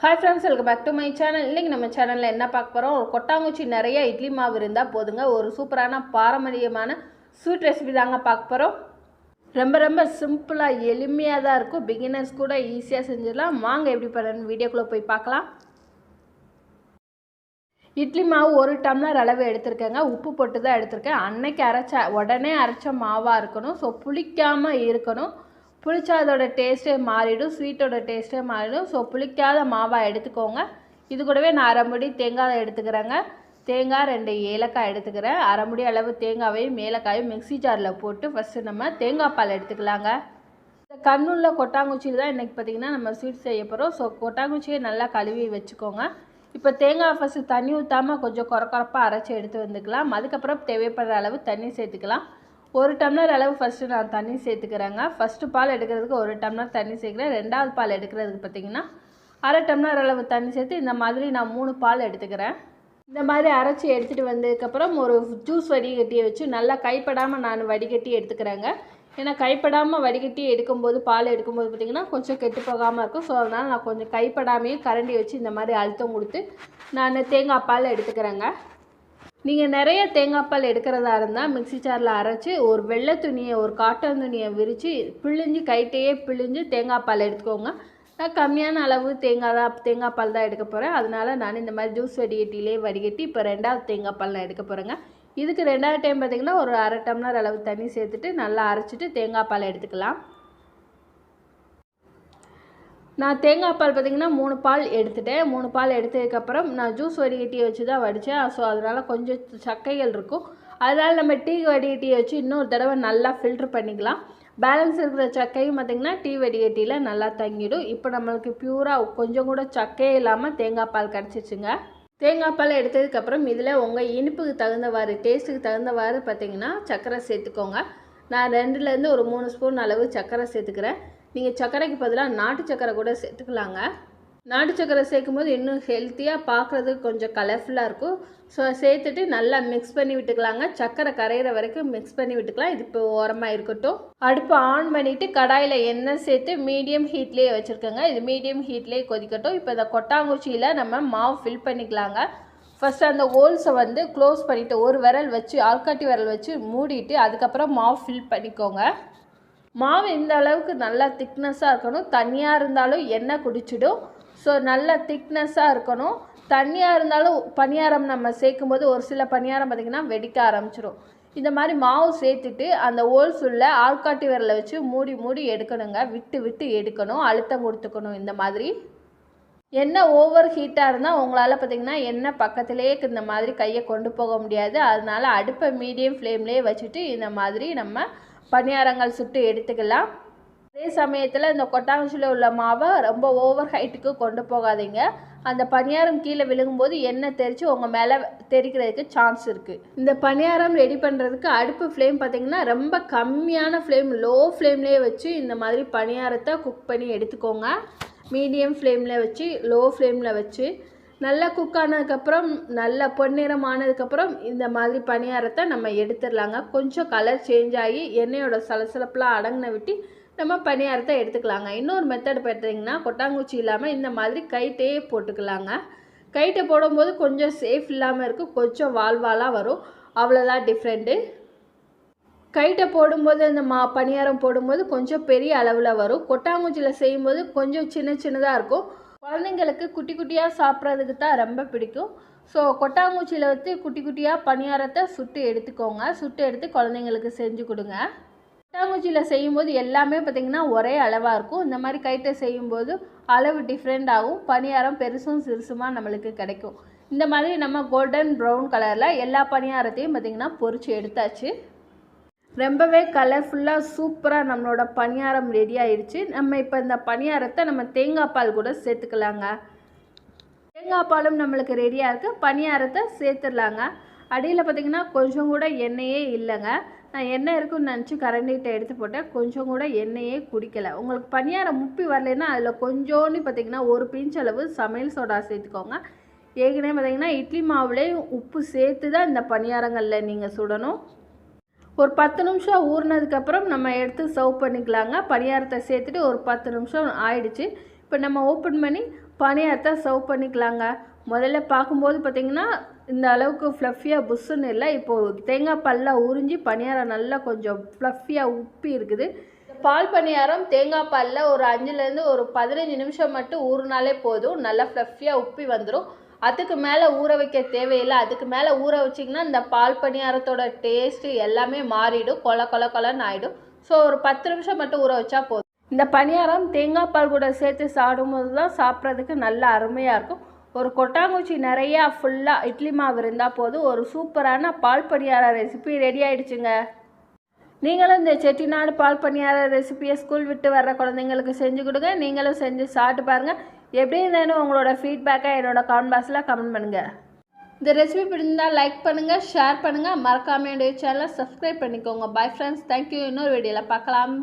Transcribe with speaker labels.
Speaker 1: Hi friends welcome back to my channel இன்றைக்கி நம்ம சேனலில் என்ன பார்க்க போகிறோம் ஒரு கொட்டாங்குச்சி நிறைய இட்லி மாவு இருந்தால் போதுங்க. ஒரு சூப்பரான பாரம்பரியமான ஸ்வீட் ரெசிபி தாங்க பார்க்க போகிறோம் ரொம்ப ரொம்ப சிம்பிளாக எளிமையாக தான் இருக்கும். பிகினர்ஸ் கூட ஈஸியாக செஞ்சிடலாம். வாங்க எப்படி பண்ணணும் வீடியோக்குள்ளே போய் பார்க்கலாம். இட்லி மாவு ஒரு டம்ளர் அளவு எடுத்திருக்கேங்க. உப்பு போட்டு தான் எடுத்திருக்கேன். அன்னைக்கு அரைச்ச உடனே அரைச்ச மாவாக இருக்கணும். ஸோ புளிக்காமல் இருக்கணும். புளிச்சா அதோட டேஸ்ட்டே மாறிடும் ஸ்வீட்டோட டேஸ்ட்டே மாறிடும். ஸோ புளிக்காத மாவாக எடுத்துக்கோங்க. இது கூடவே நான் அரைமுடி தேங்காய் எடுத்துக்கிறேங்க. தேங்காய் ரெண்டு ஏலக்காய் எடுத்துக்கிறேன். அரைமுடி அளவு தேங்காவையும் ஏலக்காயும் மிக்ஸி ஜாரில் போட்டு ஃபஸ்ட்டு நம்ம தேங்காய் பால் எடுத்துக்கலாங்க. இந்த கண்ணுள்ள கொட்டாங்குச்சியில் தான் இன்றைக்கி பார்த்திங்கன்னா நம்ம ஸ்வீட் செய்ய போகிறோம் ஸோ கொட்டாங்குச்சியை நல்லா கழுவி வச்சுக்கோங்க. இப்போ தேங்காய் ஃபஸ்ட்டு தண்ணி ஊற்றாமல் கொஞ்சம் குறக்குறப்பாக அரைச்சி எடுத்து வந்துக்கலாம். அதுக்கப்புறம் தேவைப்படுற அளவு தண்ணி சேர்த்துக்கலாம். ஒரு டம்ளர் அளவு ஃபஸ்ட்டு நான் தண்ணி சேர்த்துக்கிறேங்க. ஃபஸ்ட்டு பால் எடுக்கிறதுக்கு ஒரு டம்ளர் தண்ணி சேர்க்குறேன். ரெண்டாவது பால் எடுக்கிறதுக்கு பார்த்திங்கன்னா அரை டம்ளர் அளவு தண்ணி சேர்த்து இந்த மாதிரி நான் மூணு பால் எடுத்துக்கிறேன். இந்த மாதிரி அரைச்சி எடுத்துகிட்டு வந்ததுக்கப்புறம் ஒரு ஜூஸ் வடிகட்டியை வச்சு நல்லா கைப்படாமல் நான் வடிகட்டி எடுத்துக்கிறேங்க. ஏன்னா கைப்படாமல் வடிகட்டி எடுக்கும்போது பால் எடுக்கும்போது பார்த்திங்கன்னா கொஞ்சம் கெட்டு போகாமல் இருக்கும். ஸோ அதனால் நான் கொஞ்சம் கைப்படாமையே கரண்டி வச்சு இந்த மாதிரி அழுத்தம் கொடுத்து நான் தேங்காய் பால் எடுத்துக்கிறேங்க. நீங்கள் நிறைய தேங்காய் பால் எடுக்கிறதா இருந்தால் மிக்ஸி ஜாரில் அரைச்சி ஒரு வெள்ளை துணியை ஒரு காட்டன் துணியை விரித்து பிழிஞ்சு கைட்டையே பிழிஞ்சு தேங்காய் பால் எடுத்துக்கோங்க. நான் கம்மியான அளவு தேங்காய் தான் தேங்காய் பால் தான் எடுக்க போகிறேன் அதனால நான் இந்த மாதிரி ஜூஸ் வடிகட்டிலே வடிகட்டி இப்போ ரெண்டாவது தேங்காய் பால் நான் எடுக்க போகிறேங்க இதுக்கு ரெண்டாவது டைம் பார்த்திங்கன்னா ஒரு அரை டம்ளர் அளவு தண்ணி சேர்த்துட்டு நல்லா அரைச்சிட்டு தேங்காய் பால் எடுத்துக்கலாம். நான் தேங்காய் பால் பார்த்திங்கன்னா மூணு பால் எடுத்துட்டேன். மூணு பால் எடுத்ததுக்கப்புறம் நான் ஜூஸ் வடிகட்டியை வச்சு தான் வடித்தேன் ஸோ அதனால் கொஞ்சம் சக்கைகள் இருக்கும். அதனால் நம்ம டீ வடிகட்டியை வச்சு இன்னொரு தடவை நல்லா ஃபில்ட்ரு பண்ணிக்கலாம். பேலன்ஸ் இருக்கிற சக்கையும் பார்த்திங்கன்னா டீ வடிகட்டியில் நல்லா தங்கிடும். இப்போ நம்மளுக்கு பியூராக கொஞ்சம் கூட சக்கையே இல்லாமல் தேங்காய் பால் கிடச்சிச்சுங்க தேங்காய் பால் எடுத்ததுக்கப்புறம் இதில் உங்கள் இனிப்புக்கு தகுந்தவாறு டேஸ்ட்டுக்கு தகுந்தவாறு பார்த்திங்கன்னா சர்க்கரை சேர்த்துக்கோங்க. நான் ரெண்டுலேருந்து ஒரு மூணு ஸ்பூன் அளவு சர்க்கரை சேர்த்துக்கிறேன். நீங்கள் சர்க்கரைக்கு பதிலாக நாட்டு சர்க்கரை கூட சேர்த்துக்கலாங்க. நாட்டு சர்க்கரை சேர்க்கும்போது இன்னும் ஹெல்த்தியாக பார்க்குறதுக்கு கொஞ்சம் கலர்ஃபுல்லாக இருக்கும். ஸோ சேர்த்துட்டு நல்லா மிக்ஸ் பண்ணி விட்டுக்கலாங்க. சர்க்கரை கரையிற வரைக்கும் மிக்ஸ் பண்ணி விட்டுக்கலாம். இது இப்போ ஓரமாக இருக்கட்டும். அடுப்பு ஆன் பண்ணிவிட்டு கடாயில் எண்ணெய் சேர்த்து மீடியம் ஹீட்லேயே வச்சுருக்கோங்க. இது மீடியம் ஹீட்லேயே கொதிக்கட்டும். இப்போ இந்த கொட்டாங்குச்சியில் நம்ம மாவு ஃபில் பண்ணிக்கலாங்க. ஃபஸ்ட்டு அந்த ஹோல்ஸை வந்து க்ளோஸ் பண்ணிவிட்டு ஒரு விரல் வச்சு ஆள்காட்டி விரல் வச்சு மூடிட்டு அதுக்கப்புறம் மாவு ஃபில் பண்ணிக்கோங்க. மாவு இந்த அளவுக்கு நல்லா திக்னஸாக இருக்கணும். தண்ணியாக இருந்தாலும் எண்ணெய் குடிச்சிடும். ஸோ நல்லா திக்னஸாக இருக்கணும். தண்ணியாக இருந்தாலும் பணியாரம் நம்ம சேர்க்கும்போது ஒரு சில பணியாரம் பார்த்திங்கன்னா வெடிக்க ஆரம்பிச்சிடும் இந்த மாதிரி மாவு சேர்த்துட்டு அந்த ஹோல்ஸ் உள்ள ஆள்காட்டி விரலை வச்சு மூடி மூடி எடுக்கணுங்க. விட்டு விட்டு எடுக்கணும். அழுத்தம் கொடுத்துக்கணும் இந்த மாதிரி. எண்ணெய் ஓவர் ஹீட்டாக இருந்தால் உங்களால் பார்த்திங்கன்னா எண்ணெய் பக்கத்துலேயே இந்த மாதிரி கையை கொண்டு போக முடியாது. அதனால் அடுப்பை மீடியம் ஃப்ளேம்லேயே வச்சுட்டு இந்த மாதிரி நம்ம பணியாரங்கள் சுட்டு எடுத்துக்கலாம். அதே சமயத்தில் இந்த கொட்டாங்குச்சியில் உள்ள மாவை ரொம்ப ஓவர் ஹைட்டுக்கு கொண்டு போகாதீங்க. அந்த பணியாரம் கீழே விழுகும்போது எண்ணெய் தெரித்து உங்கள் மேலே தெரிக்கிறதுக்கு சான்ஸ் இருக்குது இந்த பணியாரம் ரெடி பண்ணுறதுக்கு அடுப்பு ஃப்ளேம் பார்த்திங்கன்னா ரொம்ப கம்மியான ஃப்ளேம் லோ ஃப்ளேம்லேயே வச்சு இந்த மாதிரி பணியாரத்தை குக் பண்ணி எடுத்துக்கோங்க. மீடியம் ஃப்ளேமில் வச்சு லோ ஃப்ளேமில் வச்சு. நல்லா குக் ஆனதுக்கப்புறம் நல்லா பொன்னிறம் ஆனதுக்கப்புறம் இந்த மாதிரி பணியாரத்தை நம்ம எடுத்துடலாங்க. கொஞ்சம் கலர் சேஞ்ச் ஆகி எண்ணெயோட சலசலப்பெலாம் அடங்கின விட்டு நம்ம பணியாரத்தை எடுத்துக்கலாங்க. இன்னொரு மெத்தட் பார்த்தீங்கன்னா கொட்டாங்குச்சி இல்லாமல் இந்த மாதிரி கைட்டையே போட்டுக்கலாங்க. கைட்டை போடும்போது கொஞ்சம் சேஃப் இல்லாமல் இருக்கும் கொஞ்சம் வால்வாலாக வரும். அவ்வளோதான் டிஃப்ரெண்ட்டு கைட்டை போடும்போது இந்த மா பணியாரம் போடும்போது கொஞ்சம் பெரிய அளவில் வரும். கொட்டாங்குச்சியில் செய்யும்போது கொஞ்சம் சின்ன சின்னதாக இருக்கும். குழந்தைங்களுக்கு குட்டி குட்டியாக சாப்பிட்றதுக்கு தான் ரொம்ப பிடிக்கும். ஸோ கொட்டாங்குச்சியில் வச்சு குட்டி குட்டியாக பணியாரத்தை சுட்டு எடுத்துக்கோங்க. சுட்டு எடுத்து குழந்தைங்களுக்கு செஞ்சு கொடுங்க. கொட்டாங்குச்சியில் செய்யும்போது எல்லாமே பார்த்திங்கன்னா ஒரே அளவாக இருக்கும். இந்த மாதிரி கைட்டை செய்யும்போது அளவு டிஃப்ரெண்ட் ஆகும். பணியாரம் பெருசும் சிறுசுமாக நம்மளுக்கு கிடைக்கும். இந்த மாதிரி நம்ம கோல்டன் ப்ரௌன் கலரில் எல்லா பணியாரத்தையும் பார்த்திங்கன்னா பொறிச்சு எடுத்தாச்சு. ரொம்பவே கலர்ஃபுல்லாக சூப்பராக நம்மளோட பணியாரம் ரெடி ஆயிடுச்சு நம்ம இப்போ இந்த பணியாரத்தை நம்ம தேங்காய் பால் கூட சேர்த்துக்கலாங்க. தேங்காய் பாலும் நம்மளுக்கு ரெடியாக இருக்குது பணியாரத்தை சேர்த்துடலாங்க. அடியில் பார்த்திங்கன்னா கொஞ்சம் கூட எண்ணெயே இல்லைங்க. நான் எண்ணெய் இருக்குன்னு நினச்சி கரண்டிகிட்ட எடுத்து போட்டேன். கொஞ்சம் கூட எண்ணெயே குடிக்கலை. உங்களுக்கு பணியாரம் முப்பி வரலைன்னா அதில் கொஞ்சோன்னு பார்த்திங்கன்னா ஒரு பிஞ்ச் அளவு சமையல் சோடா சேர்த்துக்கோங்க. ஏற்கனவே பார்த்திங்கன்னா இட்லி மாவுலேயும் உப்பு சேர்த்து தான் இந்த பணியாரங்களில் நீங்கள் சுடணும். ஒரு பத்து நிமிஷம் ஊறினதுக்கப்புறம் நம்ம எடுத்து சர்வ் பண்ணிக்கலாங்க. பணியாரத்தை சேர்த்துட்டு ஒரு பத்து நிமிஷம் ஆயிடுச்சு. இப்போ நம்ம ஓப்பன் பண்ணி பணியாரத்தை சர்வ் பண்ணிக்கலாங்க. முதல்ல பார்க்கும்போது பார்த்திங்கன்னா இந்த அளவுக்கு ஃப்ளஃபியாக புஷ்ஷுன்னு இல்லை. இப்போது தேங்காய் பால்லாம் உறிஞ்சி பணியாரம் நல்லா கொஞ்சம் ஃப்ளஃபியாக உப்பி இருக்குது. பால் பணியாரம் தேங்காய் பாலில் ஒரு அஞ்சுலேருந்து ஒரு பதினஞ்சு நிமிஷம் மட்டும் ஊறினாலே போதும். நல்லா ஃப்ளஃபியாக உப்பி வந்துடும் அதுக்கு மேலே ஊற வைக்க தேவையில்லை. அதுக்கு மேலே ஊற வச்சிங்கன்னா இந்த பால் பணியாரத்தோட டேஸ்ட்டு எல்லாமே மாறிடும். கொல கொல கொலன்னு ஆகிடும் ஸோ ஒரு பத்து நிமிஷம் மட்டும் ஊற வச்சா போதும். இந்த பணியாரம் தேங்காய் பால் கூட சேர்த்து சாப்பிடும்போது தான் சாப்பிட்றதுக்கு நல்ல அருமையாக இருக்கும். ஒரு கொட்டாங்குச்சி நிறையா ஃபுல்லாக இட்லி மாவு இருந்தால் போதும். ஒரு சூப்பரான பால் பணியார ரெசிபி ரெடி ஆயிடுச்சுங்க. நீங்களும் இந்த செட்டிநாடு பால் பணியார ரெசிபியை ஸ்கூல் விட்டு வர்ற குழந்தைங்களுக்கு செஞ்சு கொடுங்க. நீங்களும் செஞ்சு சாப்பிட்டு பாருங்கள் எப்படி இருந்தேன்னு உங்களோட ஃபீட்பேக்கை என்னோட கமெண்ட் பாக்ஸில் கமெண்ட் பண்ணுங்கள் இந்த ரெசிபி பிடிச்சிருந்தால் லைக் பண்ணுங்கள் ஷேர் பண்ணுங்கள் மறக்காம என்னுடைய சேனலை சப்ஸ்கிரைப் பண்ணிக்கோங்க. பை ஃப்ரெண்ட்ஸ் தேங்க்யூ இன்னொரு வீடியோவில் பார்க்கலாம்.